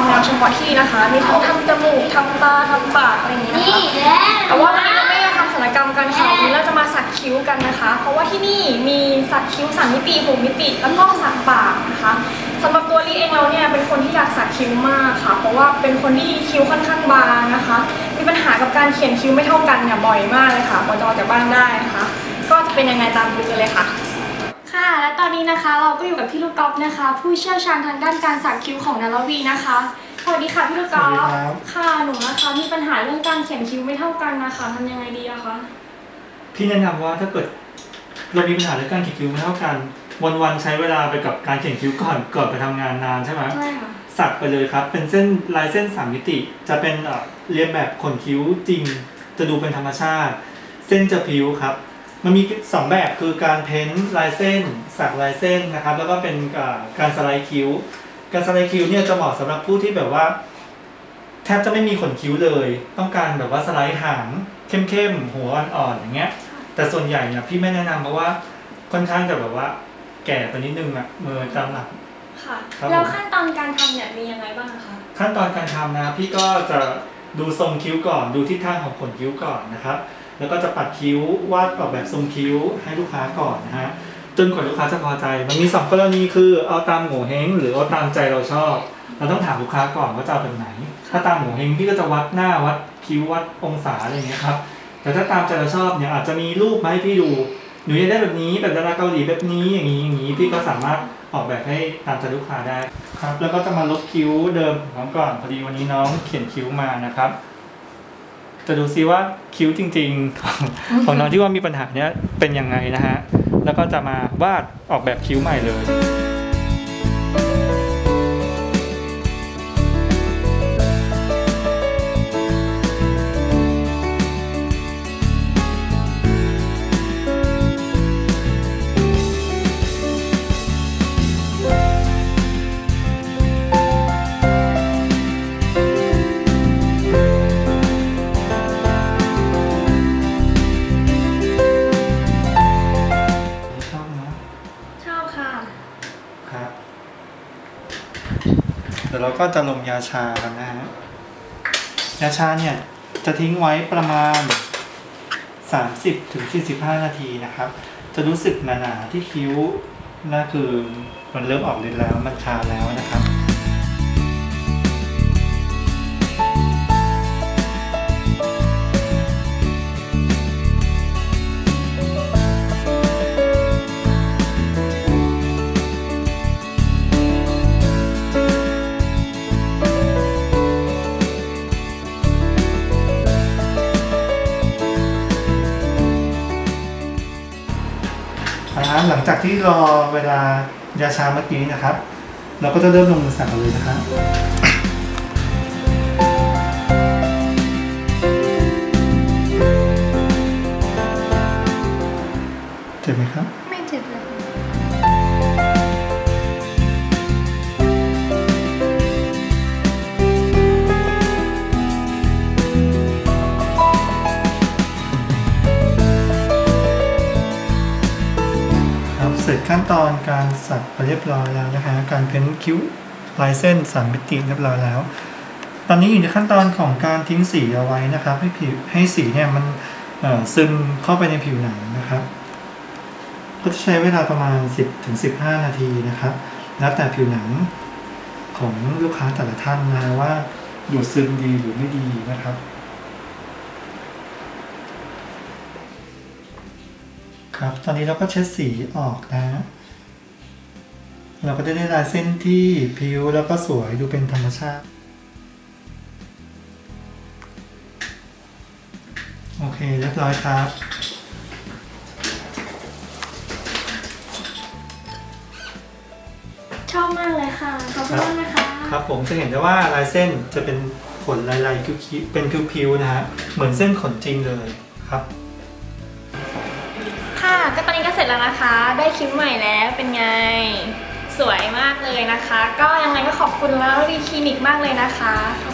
กศัลยกรรมความงามเฉพาะที่นะคะ มีทั้งทำจมูกทำตาทำปากอะไรอย่างนี้นะคะนี่แหละแต่ว่าวันนี้เราไม่ได้ทำศัลยกรรมกันค่ะวันนี้เราจะมาสักคิ้วกันนะคะ เพราะว่าที่นี่มีสักคิ้วสามมิติหกมิติแล้วก็สักปากนะคะสำหรับตัวลี่เองเราเนี่ยเป็นคนที่อยากสักคิ้วมากค่ะ เพราะว่าเป็นคนที่คิ้วค่อนข้างบางนะคะ มีปัญหากับการเขียนคิ้วไม่เท่ากันเนี่ยบ่อยมากเลยค่ะกว่าจะออกจากบ้านได้นะคะ ก็จะเป็นยังไงตามดูกันเลยค่ะ ค่ะ และตอนนี้นะคะเราก็อยู่กับพี่ลูกกอล์ฟนะคะ ผู้เชี่ยวชาญทางด้านการสักคิ้วของนาราวีนะคะ สวัสดีค่ะพี่ลูกกอล์สวัสดีฟครับ ค่ะหนูนะคะมีปัญหาเรื่องการเขียนคิ้วไม่เท่ากันนะคะทำยังไงดีอะคะพี่แนะนำว่าถ้าเกิดเรามีปัญหาเรื่องการเขียนคิ้วไม่เท่ากัน วันๆใช้เวลาไปกับการเขียนคิ้วก่อนก่อนไปทำงานนานใช่ไหมใช่ค่ะสักไปเลยครับ เป็นเส้นลายเส้นสามมิติ จะเป็นเอ่อเรียนแบบขนคิ้วจริง จะดูเป็นธรรมชาติ เส้นจะผิวครับ มันมีสองแบบคือการเพ้นท์ลายเส้น สักลายเส้นนะครับ แล้วก็เป็นเอ่อการสไลด์คิ้ว การสไลด์คิ้วเนี่ยจะเหมาะสำหรับผู้ที่แบบว่าแทบจะไม่มีขนคิ้วเลย ต้องการแบบว่าสไลด์หางเข้มๆหัวอ่อนๆอย่างเงี้ย แต่ส่วนใหญ่เนี่ยพี่ไม่แนะนำเพราะว่าค่อนข้างจะแบบว่า แก่ไปนิดนึงอะมือจำหลัก ค่ะ ครับแล้วผมขั้นตอนการทำเนี่ยมียังไงบ้างคะ ขั้นตอนการทำนะพี่ก็จะดูทรงคิ้วก่อน ดูทิศทางของขนคิ้วก่อนนะครับ แล้วก็จะปัดคิ้ววาดออกแบบทรงคิ้วให้ลูกค้าก่อนนะฮะจนกว่าลูกค้าจะพอใจ มันมีสองกรณีคือเอาตามโง่เฮงหรือเอาตามใจเราชอบ เราต้องถามลูกค้าก่อนว่าจะเอาแบบไหน ถ้าตามโง่เฮงพี่ก็จะวัดหน้าวัดคิ้ววัดองศาอะไรอย่างเงี้ยครับ แต่ถ้าตามใจเราชอบเนี่ยอาจจะมีรูปมาให้พี่ดู หนูอยากได้แบบนี้แบบดาราเกาหลีแบบนี้อย่างนี้อย่างนี้พี่ก็สามารถออกแบบให้ตามใจลูกค้าได้ครับ แล้วก็จะมาลบคิ้วเดิมของน้องก่อน พอดีวันนี้น้องเขียนคิ้วมานะครับ จะดูซิว่าคิ้วจริงๆของของน้องที่ว่ามีปัญหาเนี้ยเป็นยังไงนะฮะ แล้วก็จะมาวาดออกแบบคิ้วใหม่เลย ดี๋ยวเราก็จะลงยาชากันนะฮะยาชาเนี่ยจะทิ้งไว้ประมาณ 30ถึง45นาทีนะครับ จะรู้สึกหนาๆที่คิ้วน่าคือมันเริ่มออกฤทธิ์แล้วมันชาแล้วนะครับ ครับหลังจากที่รอเวลายาชาเมื่อกี้นะครับ เราก็จะเริ่มลงมือสั่งเลยนะครับ เสร็จขั้นตอนการสักไปเรียบร้อยแล้วนะคะการเพ้นคิ้วลายเส้นสามมิติเรียบร้อยแล้ว ตอนนี้อยู่ในขั้นตอนของการทิ้งสีเอาไว้นะครับ ให้ผิวให้สีเนี่ยมันซึมเข้าไปในผิวหนังนะครับ ก็จะใช้เวลาประมาณ 10ถึง15 นาทีนะครับ แล้วแต่ผิวหนังของลูกค้าแต่ละท่านนะว่าดูดซึมดีหรือไม่ดีนะครับ ครับ ตอนนี้เราก็เช็ดสีออกนะ เราก็จะได้ลายเส้นที่ผิวแล้วก็สวยดูเป็นธรรมชาติ โอเคเรียบร้อยครับชอบมากเลยค่ะ ขอบคุณมากนะคะ ครับผมจะเห็นได้ว่าลายเส้นจะเป็นขนลายๆคิ้วๆเป็นผิวๆนะฮะ เหมือนเส้นขนจริงเลยครับค่ะก็ ตอนนี้ก็เสร็จแล้วนะคะ ได้คิ้วใหม่แล้วเป็นไง สวยมากเลยนะคะ ก็ยังไงก็ขอบคุณแล้วดีคลินิกมากเลยนะคะขอบคุณค่ะ